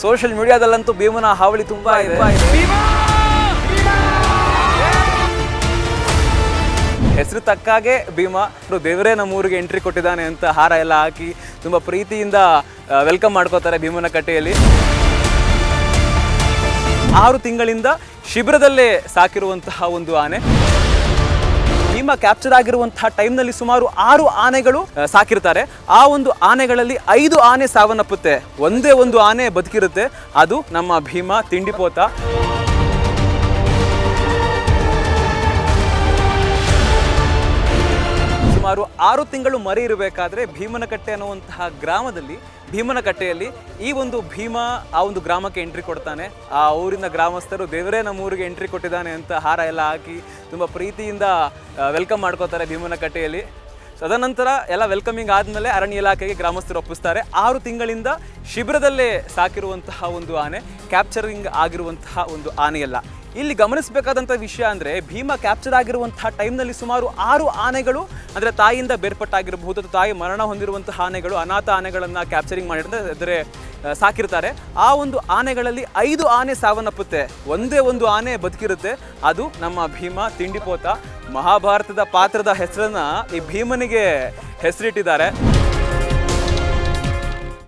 Social ಮೀಡಿಯಾದಲ್ಲಂತೂ ಭೀಮನ ಹಾವಳಿ ತುಂಬಾ ಇದೆ. ಹೆಸರು ತಕ್ಕಾಗೆ ಭೀಮ. ದೇವರೇ ನಮ್ಮೂರಿಗೆ ಎಂಟ್ರಿ ಕೊಟ್ಟಿದ್ದಾನೆ ಅಂತ ಹಾರ ಎಲ್ಲ ಹಾಕಿ ತುಂಬ ಪ್ರೀತಿಯಿಂದ ವೆಲ್ಕಮ್ ಮಾಡ್ಕೋತಾರೆ ಭೀಮನ ಕಟ್ಟೆಯಲ್ಲಿ. ಆರು ತಿಂಗಳಿಂದ ಶಿಬಿರದಲ್ಲೇ ಸಾಕಿರುವಂತಹ ಒಂದು ಆನೆ. ಭೀಮ ಕ್ಯಾಪ್ಚರ್ ಆಗಿರುವಂತಹ ಟೈಮ್ನಲ್ಲಿ ಸುಮಾರು ಆರು ಆನೆಗಳು ಸಾಕಿರ್ತಾರೆ ಆ ಒಂದು ಆನೆಗಳಲ್ಲಿ ಐದು ಆನೆ ಸಾವನ್ನಪ್ಪುತ್ತೆ. ಒಂದೇ ಒಂದು ಆನೆ ಬದುಕಿರುತ್ತೆ. ಅದು ನಮ್ಮ ಭೀಮ ತಿಂಡಿಪೋತ. ಸುಮಾರು ಆರು ತಿಂಗಳು ಮರಿ ಇರಬೇಕಾದ್ರೆ ಭೀಮನಕಟ್ಟೆ ಅನ್ನುವಂತಹ ಗ್ರಾಮದಲ್ಲಿ, ಭೀಮನಕಟ್ಟೆಯಲ್ಲಿ ಈ ಒಂದು ಭೀಮ ಆ ಒಂದು ಗ್ರಾಮಕ್ಕೆ ಎಂಟ್ರಿ ಕೊಡ್ತಾನೆ. ಆ ಊರಿನ ಗ್ರಾಮಸ್ಥರು, ದೇವರೇ, ನಮ್ಮ ಊರಿಗೆ ಎಂಟ್ರಿ ಕೊಟ್ಟಿದ್ದಾನೆ ಅಂತ ಹಾರ ಎಲ್ಲ ಹಾಕಿ ತುಂಬ ಪ್ರೀತಿಯಿಂದ ವೆಲ್ಕಮ್ ಮಾಡ್ಕೋತಾರೆ ಭೀಮನಕಟ್ಟೆಯಲ್ಲಿ. ಸೊ ಅದನಂತರ ಎಲ್ಲ ವೆಲ್ಕಮಿಂಗ್ ಆದಮೇಲೆ ಅರಣ್ಯ ಇಲಾಖೆಗೆ ಗ್ರಾಮಸ್ಥರು ಒಪ್ಪಿಸ್ತಾರೆ. ಆರು ತಿಂಗಳಿಂದ ಶಿಬಿರದಲ್ಲೇ ಸಾಕಿರುವಂತಹ ಒಂದು ಆನೆ ಕ್ಯಾಪ್ಚರಿಂಗ್ ಆಗಿರುವಂತಹ ಒಂದು ಆನೆಯಲ್ಲ. ಇಲ್ಲಿ ಗಮನಿಸಬೇಕಾದಂಥ ವಿಷಯ ಅಂದರೆ ಭೀಮ ಕ್ಯಾಪ್ಚರ್ ಆಗಿರುವಂತಹ ಟೈಮ್ನಲ್ಲಿ ಸುಮಾರು ಆರು ಆನೆಗಳು ಅಂದರೆ ತಾಯಿಯಿಂದ ಬೇರ್ಪಟ್ಟಾಗಿರಬಹುದು. ಅಥವಾ ತಾಯಿ ಮರಣ ಹೊಂದಿರುವಂತಹ ಆನೆಗಳು, ಅನಾಥ ಆನೆಗಳನ್ನು ಕ್ಯಾಪ್ಚರಿಂಗ್ ಮಾಡಿದ್ರೆ ಅಂದರೆ ಸಾಕಿರ್ತಾರೆ. ಆ ಒಂದು ಆನೆಗಳಲ್ಲಿ ಐದು ಆನೆ ಸಾವನ್ನಪ್ಪುತ್ತೆ. ಒಂದೇ ಒಂದು ಆನೆ ಬದುಕಿರುತ್ತೆ. ಅದು ನಮ್ಮ ಭೀಮ ತಿಂಡಿಪೋತ. ಮಹಾಭಾರತದ ಪಾತ್ರದ ಹೆಸರನ್ನ ಈ ಭೀಮನಿಗೆ ಹೆಸರಿಟ್ಟಿದ್ದಾರೆ.